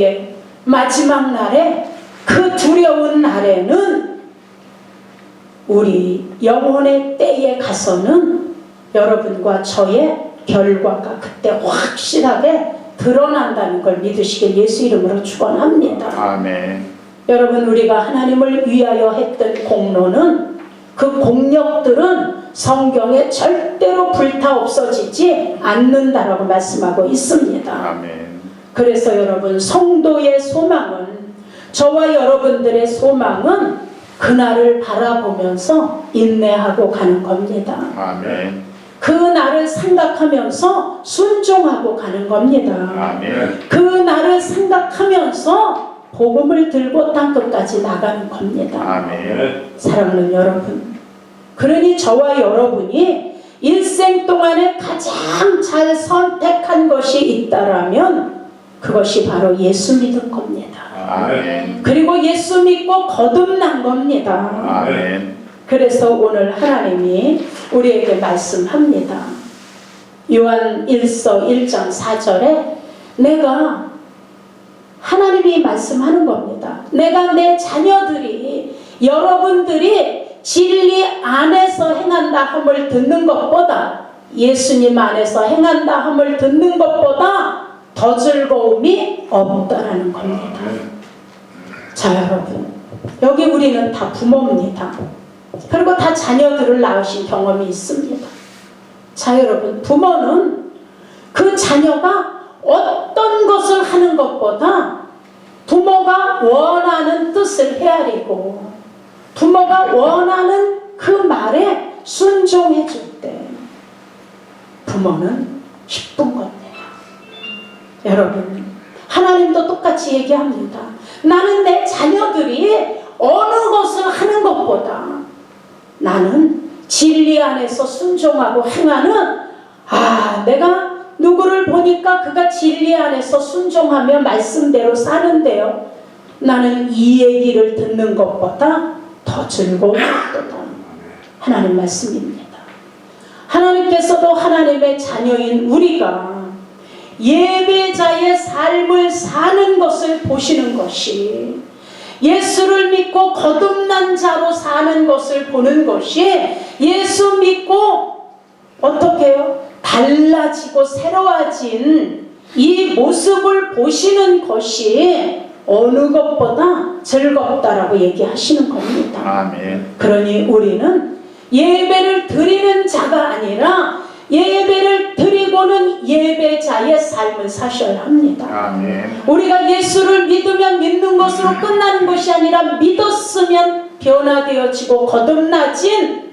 때에 마지막 날에 그 두려운 날에는 우리 영혼의 때에 가서는 여러분과 저의 결과가 그때 확실하게 드러난다는 걸 믿으시길 예수 이름으로 축원합니다. 아멘. 여러분 우리가 하나님을 위하여 했던 공로는 그 공력들은 성경에 절대로 불타 없어지지 않는다라고 말씀하고 있습니다. 아멘. 그래서 여러분 성도의 소망은 저와 여러분들의 소망은 그날을 바라보면서 인내하고 가는 겁니다. 아멘. 그 날을 생각하면서 순종하고 가는 겁니다. 아멘. 그 날을 생각하면서 복음을 들고 땅 끝까지 나가는 겁니다. 아멘. 사랑하는 여러분. 그러니 저와 여러분이 일생 동안에 가장 잘 선택한 것이 있다라면 그것이 바로 예수 믿은 겁니다. 아멘. 그리고 예수 믿고 거듭난 겁니다. 아멘. 그래서 오늘 하나님이 우리에게 말씀합니다. 요한 1서 1장 4절에 내가 하나님이 말씀하는 겁니다. 내가 내 자녀들이 여러분들이 진리 안에서 행한다 함을 듣는 것보다 예수님 안에서 행한다 함을 듣는 것보다 더 즐거움이 없다라는 겁니다. 자 여러분 여기 우리는 다 부모입니다. 그리고 다 자녀들을 낳으신 경험이 있습니다. 자 여러분 부모는 그 자녀가 어떤 것을 하는 것보다 부모가 원하는 뜻을 헤아리고 부모가 원하는 그 말에 순종해 줄 때 부모는 기쁜 겁니다. 여러분 하나님도 똑같이 얘기합니다. 나는 내 자녀들이 어느 것을 하는 것보다 나는 진리 안에서 순종하고 행하는 아 내가 누구를 보니까 그가 진리 안에서 순종하며 말씀대로 사는데요. 나는 이 얘기를 듣는 것보다 더 즐거운 것도다. 하나님 말씀입니다. 하나님께서도 하나님의 자녀인 우리가 예배자의 삶을 사는 것을 보시는 것이 예수를 믿고 거듭난 자로 사는 것을 보는 것이 예수 믿고 어떻게 해요? 달라지고 새로워진 이 모습을 보시는 것이 어느 것보다 즐겁다라고 얘기하시는 겁니다. 아멘. 그러니 우리는 예배를 드리는 자가 아니라 예배를 드리고는 예배자의 삶을 사셔야 합니다. 아멘. 우리가 예수를 믿으면 믿는 것으로 끝나는 것이 아니라 믿었으면 변화되어지고 거듭나진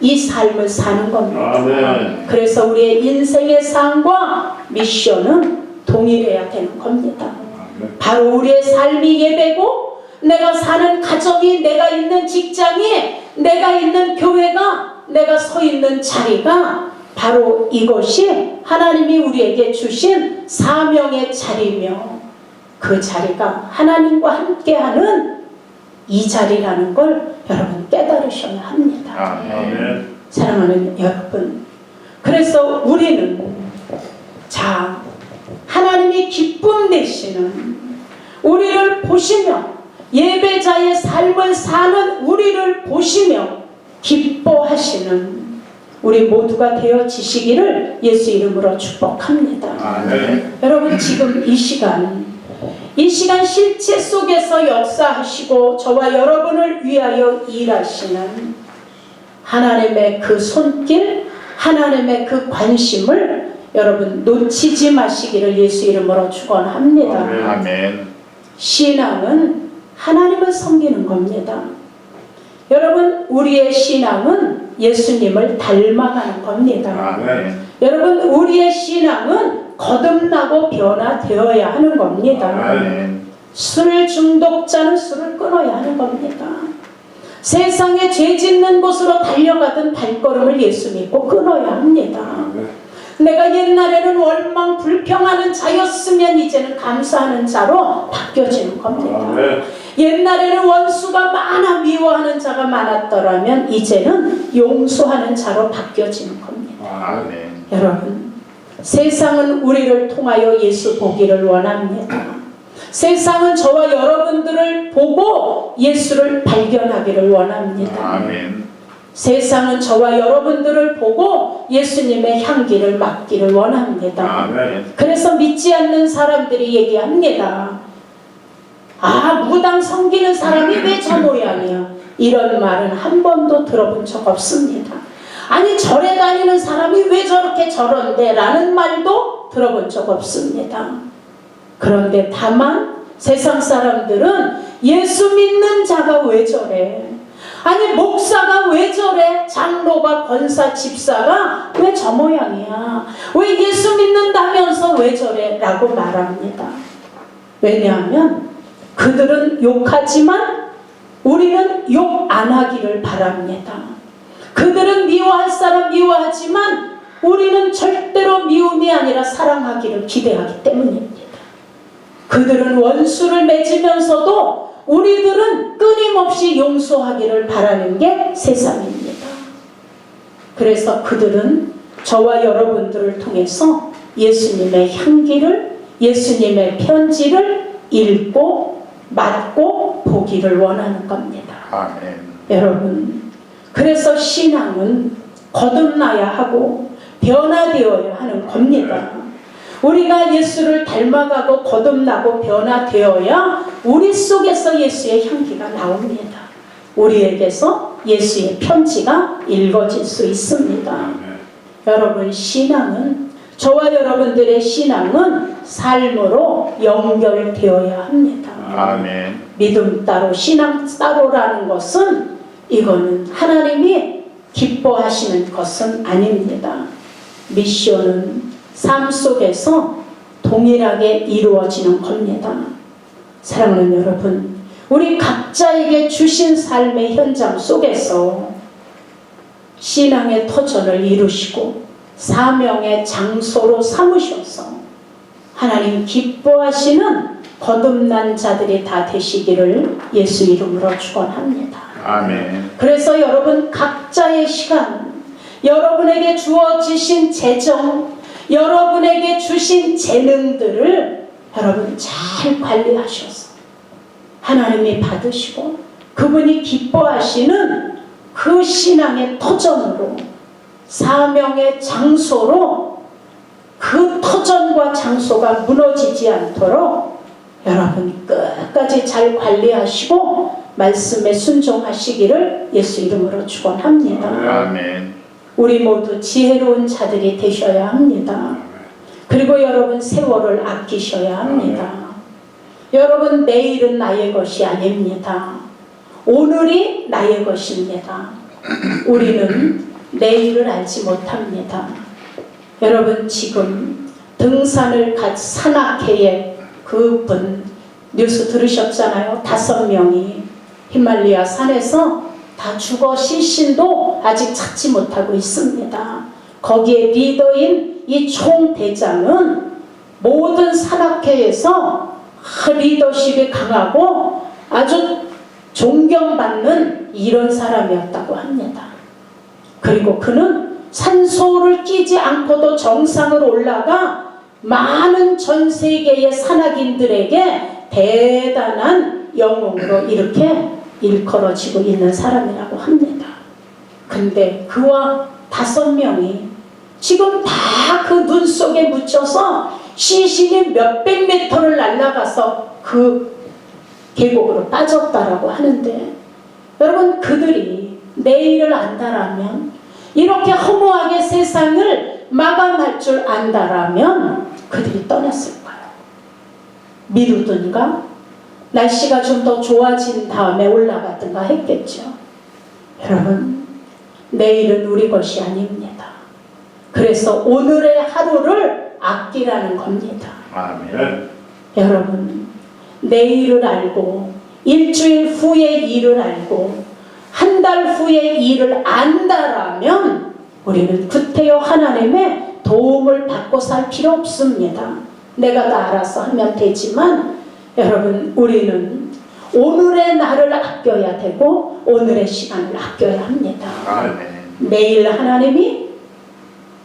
이 삶을 사는 겁니다. 아멘. 그래서 우리의 인생의 삶과 미션은 동일해야 되는 겁니다. 바로 우리의 삶이 예배고 내가 사는 가정이 내가 있는 직장이 내가 있는 교회가 내가 서 있는 자리가 바로 이것이 하나님이 우리에게 주신 사명의 자리며 그 자리가 하나님과 함께하는 이 자리라는 걸 여러분 깨달으셔야 합니다. 아멘. 아멘. 사랑하는 여러분. 그래서 우리는 자 하나님이 기쁨 되시는 우리를 보시며 예배자의 삶을 사는 우리를 보시며 기뻐하시는 우리 모두가 되어지시기를 예수 이름으로 축복합니다. 아멘. 여러분 지금 이 시간 이 시간 실체 속에서 역사하시고 저와 여러분을 위하여 일하시는 하나님의 그 손길 하나님의 그 관심을 여러분 놓치지 마시기를 예수 이름으로 축원합니다. 아멘. 신앙은 하나님을 섬기는 겁니다. 여러분 우리의 신앙은 예수님을 닮아가는 겁니다. 아멘. 여러분 우리의 신앙은 거듭나고 변화되어야 하는 겁니다. 아멘. 술 중독자는 술을 끊어야 하는 겁니다. 세상에 죄 짓는 곳으로 달려가던 발걸음을 예수 믿고 끊어야 합니다. 내가 옛날에는 원망 불평하는 자였으면 이제는 감사하는 자로 바뀌어지는 겁니다. 아멘. 옛날에는 원수가 많아 미워하는 자가 많았더라면 이제는 용서하는 자로 바뀌어지는 겁니다. 아멘. 여러분, 세상은 우리를 통하여 예수 보기를 원합니다. 세상은 저와 여러분들을 보고 예수를 발견하기를 원합니다. 아멘. 세상은 저와 여러분들을 보고 예수님의 향기를 맡기를 원합니다. 아멘. 그래서 믿지 않는 사람들이 얘기합니다. 아, 무당 섬기는 사람이 왜 저 모양이야? 이런 말은 한 번도 들어본 적 없습니다. 아니, 절에 다니는 사람이 왜 저렇게 저런데? 라는 말도 들어본 적 없습니다. 그런데 다만 세상 사람들은 예수 믿는 자가 왜 저래? 아니, 목사가 왜 저래? 장로가, 권사, 집사가 왜 저 모양이야? 왜 예수 믿는다면서 왜 저래? 라고 말합니다. 왜냐하면 그들은 욕하지만 우리는 욕 안 하기를 바랍니다. 그들은 미워할 사람 미워하지만 우리는 절대로 미움이 아니라 사랑하기를 기대하기 때문입니다. 그들은 원수를 맺으면서도 우리들은 끊임없이 용서하기를 바라는 게 세상입니다. 그래서 그들은 저와 여러분들을 통해서 예수님의 향기를, 예수님의 편지를 읽고, 맡고, 보기를 원하는 겁니다. 아멘. 여러분, 그래서 신앙은 거듭나야 하고 변화되어야 하는 겁니다. 우리가 예수를 닮아가고 거듭나고 변화되어야 우리 속에서 예수의 향기가 나옵니다. 우리에게서 예수의 편지가 읽어질 수 있습니다. 여러분, 신앙은 저와 여러분들의 신앙은 삶으로 연결되어야 합니다. 아멘. 믿음 따로 신앙 따로라는 것은 이거는 하나님이 기뻐하시는 것은 아닙니다. 미션은 삶 속에서 동일하게 이루어지는 겁니다. 사랑하는 여러분, 우리 각자에게 주신 삶의 현장 속에서 신앙의 터전을 이루시고 사명의 장소로 삼으셔서 하나님 기뻐하시는 거듭난 자들이 다 되시기를 예수 이름으로 축원합니다. 아멘. 그래서 여러분 각자의 시간, 여러분에게 주어지신 재정, 여러분에게 주신 재능들을 여러분 잘 관리하셔서 하나님이 받으시고 그분이 기뻐하시는 그 신앙의 터전으로 사명의 장소로 그 터전과 장소가 무너지지 않도록 여러분 끝까지 잘 관리하시고 말씀에 순종하시기를 예수 이름으로 축원합니다. 아멘. 우리 모두 지혜로운 자들이 되셔야 합니다. 그리고 여러분 세월을 아끼셔야 합니다. 여러분 내일은 나의 것이 아닙니다. 오늘이 나의 것입니다. 우리는 내일을 알지 못합니다. 여러분 지금 등산을 갓 산악회에 그분 뉴스 들으셨잖아요. 다섯 명이 히말리아 산에서 다 죽어 실신도 아직 찾지 못하고 있습니다. 거기에 리더인 이 총대장은 모든 산악회에서 리더십이 강하고 아주 존경받는 이런 사람이었다고 합니다. 그리고 그는 산소를 끼지 않고도 정상을 올라가 많은 전 세계의 산악인들에게 대단한 영웅으로 이렇게 일컬어지고 있는 사람이라고 합니다. 근데 그와 다섯 명이 지금 다 그 눈 속에 묻혀서 시신이 몇백 미터를 날아가서 그 계곡으로 빠졌다라고 하는데 여러분 그들이 내일을 안다라면 이렇게 허무하게 세상을 마감할 줄 안다라면 그들이 떠났을까요? 미루든가 날씨가 좀 더 좋아진 다음에 올라가든가 했겠죠. 여러분 내일은 우리 것이 아닙니다. 그래서 오늘의 하루를 아끼라는 겁니다. 아멘. 여러분, 내일을 알고, 일주일 후의 일을 알고, 한 달 후의 일을 안다라면, 우리는 구태여 하나님의 도움을 받고 살 필요 없습니다. 내가 다 알아서 하면 되지만, 여러분, 우리는 오늘의 날을 아껴야 되고, 오늘의 시간을 아껴야 합니다. 내일 하나님이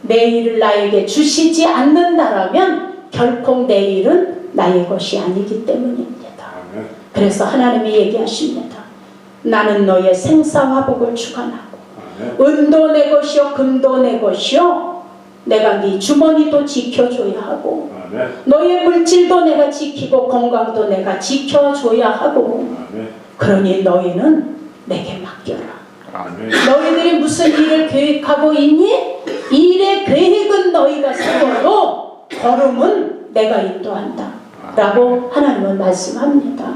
내일을 나에게 주시지 않는다라면 결코 내일은 나의 것이 아니기 때문입니다. 그래서 하나님이 얘기하십니다. 나는 너의 생사화복을 주관하고. 은도 내 것이요 금도 내 것이요 내가 네 주머니도 지켜줘야 하고 아멘. 너의 물질도 내가 지키고 건강도 내가 지켜줘야 하고. 그러니 너희는 내게 맡겨라. 너희들이 무슨 일을 계획하고 있니? 일의 계획은 너희가 세워도 걸음은 내가 인도한다. 라고 하나님은 말씀합니다.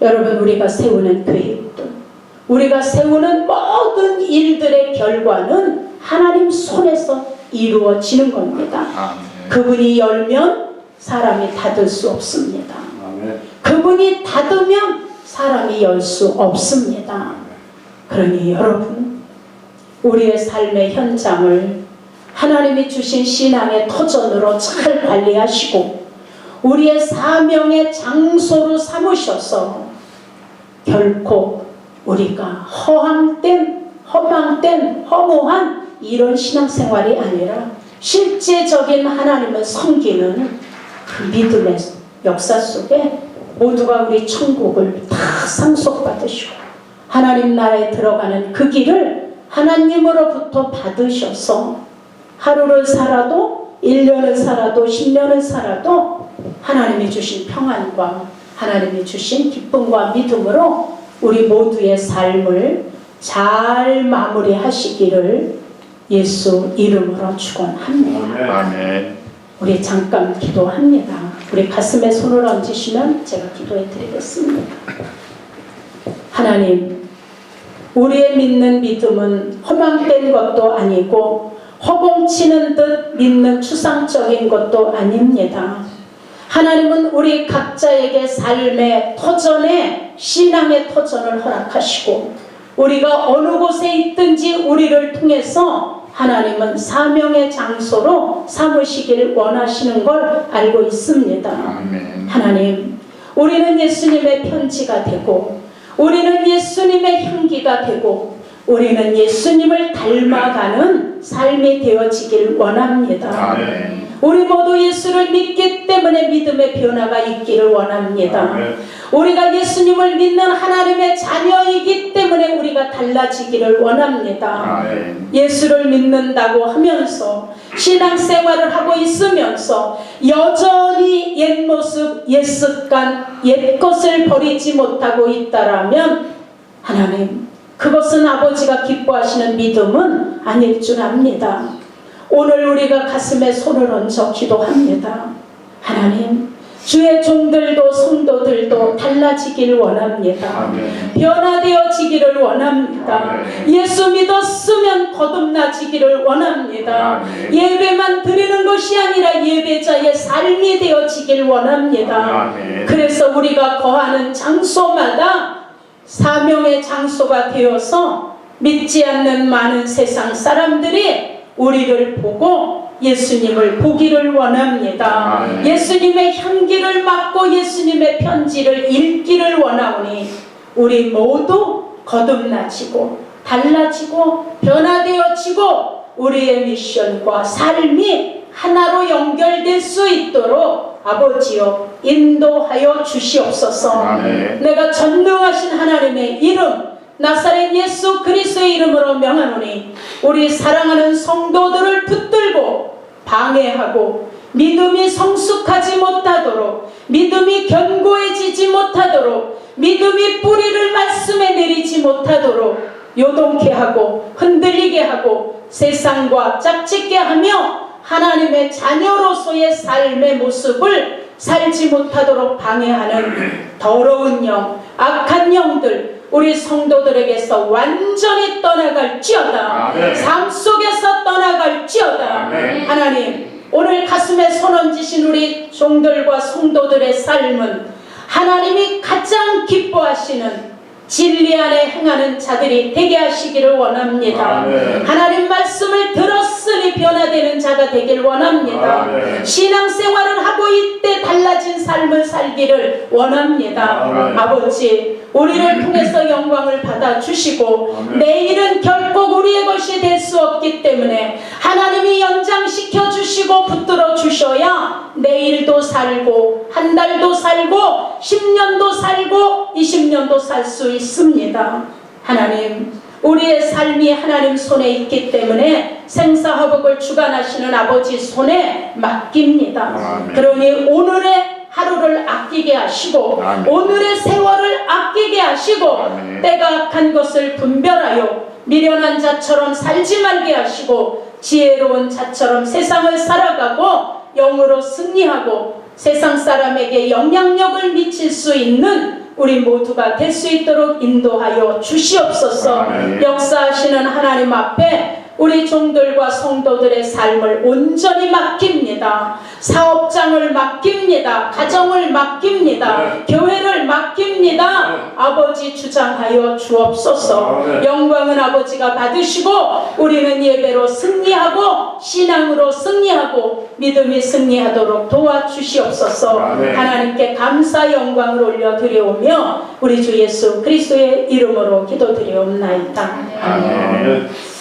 여러분, 우리가 세우는 계획들, 우리가 세우는 모든 일들의 결과는 하나님 손에서 이루어지는 겁니다. 아멘. 그분이 열면 사람이 닫을 수 없습니다. 아멘. 그분이 닫으면 사람이 열 수 없습니다. 그러니 여러분, 우리의 삶의 현장을 하나님이 주신 신앙의 터전으로 잘 관리하시고, 우리의 사명의 장소로 삼으셔서 결코 우리가 허황된, 허망된, 허무한 이런 신앙생활이 아니라 실제적인 하나님을 섬기는 그 믿음의 역사 속에 모두가 우리 천국을 다 상속받으시고 하나님 나라에 들어가는 그 길을 하나님으로부터 받으셔서 하루를 살아도 1년을 살아도 10년을 살아도 하나님이 주신 평안과 하나님이 주신 기쁨과 믿음으로 우리 모두의 삶을 잘 마무리하시기를 예수 이름으로 축원합니다. 아멘. 우리 잠깐 기도합니다. 우리 가슴에 손을 얹으시면 제가 기도해 드리겠습니다. 하나님, 우리의 믿는 믿음은 허망된 것도 아니고 허공치는 듯 믿는 추상적인 것도 아닙니다. 하나님은 우리 각자에게 삶의 터전에 신앙의 터전을 허락하시고 우리가 어느 곳에 있든지 우리를 통해서 하나님은 사명의 장소로 삼으시기를 원하시는 걸 알고 있습니다. 아멘. 하나님, 우리는 예수님의 편지가 되고, 우리는 예수님의 향기가 되고, 우리는 예수님을 닮아가는 삶이 되어지길 원합니다. 아멘. 우리 모두 예수를 믿기 때문에 믿음의 변화가 있기를 원합니다. 아멘. 우리가 예수님을 믿는 하나님의 자녀이기 때문에 우리가 달라지기를 원합니다. 아멘. 예수를 믿는다고 하면서 신앙생활을 하고 있으면서 여전히 옛 모습, 옛 습관, 옛 것을 버리지 못하고 있다라면 하나님 그것은 아버지가 기뻐하시는 믿음은 아닐 줄 압니다. 오늘 우리가 가슴에 손을 얹어 기도합니다. 하나님 주의 종들도 성도들도 달라지길 원합니다. 아멘. 변화되어지기를 원합니다. 아멘. 예수 믿었으면 거듭나지기를 원합니다. 아멘. 예배만 드리는 것이 아니라 예배자의 삶이 되어지길 원합니다. 아멘. 그래서 우리가 거하는 장소마다 사명의 장소가 되어서 믿지 않는 많은 세상 사람들이 우리를 보고 예수님을 보기를 원합니다. 아멘. 예수님의 향기를 맡고 예수님의 편지를 읽기를 원하오니 우리 모두 거듭나지고 달라지고 변화되어지고 우리의 미션과 삶이 하나로 연결될 수 있도록 아버지여 인도하여 주시옵소서. 아멘. 내가 전능하신 하나님의 이름 나사렛 예수 그리스도의 이름으로 명하노니 우리 사랑하는 성도들을 붙들고 방해하고 믿음이 성숙하지 못하도록 믿음이 견고해지지 못하도록 믿음이 뿌리를 말씀에 내리지 못하도록 요동케 하고 흔들리게 하고 세상과 짝짓게 하며 하나님의 자녀로서의 삶의 모습을 살지 못하도록 방해하는 더러운 영, 악한 영들 우리 성도들에게서 완전히 떠나갈지어다. 아멘. 삶 속에서 떠나갈지어다. 아멘. 하나님, 오늘 가슴에 손 얹으신 우리 종들과 성도들의 삶은 하나님이 가장 기뻐하시는 진리 안에 행하는 자들이 되게 하시기를 원합니다. 아멘. 하나님 말씀 자가 되길 원합니다. 아멘. 신앙생활을 하고 이때 달라진 삶을 살기를 원합니다. 아멘. 아버지, 우리를 통해서 영광을 받아 주시고 아멘. 내일은 결코 우리의 것이 될 수 없기 때문에 하나님이 연장시켜 주시고 붙들어 주셔야 내일도 살고 한 달도 살고 10년도 살고 20년도 살 수 있습니다. 하나님 우리의 삶이 하나님 손에 있기 때문에 생사화복을 주관하시는 아버지 손에 맡깁니다. 아멘. 그러니 오늘의 하루를 아끼게 하시고 아멘. 오늘의 세월을 아끼게 하시고 아멘. 때가 악한 것을 분별하여 미련한 자처럼 살지 말게 하시고 지혜로운 자처럼 세상을 살아가고 영으로 승리하고 세상 사람에게 영향력을 미칠 수 있는 우리 모두가 될 수 있도록 인도하여 주시옵소서. 역사하시는 하나님 앞에 우리 종들과 성도들의 삶을 온전히 맡깁니다. 사업장을 맡깁니다. 가정을 맡깁니다. 교회를 맡깁니다. 아버지 주장하여 주옵소서. 아멘. 영광은 아버지가 받으시고 우리는 예배로 승리하고 신앙으로 승리하고 믿음이 승리하도록 도와주시옵소서. 아멘. 하나님께 감사 영광을 올려드리오며 우리 주 예수 그리스도의 이름으로 기도드리옵나이다. 아멘.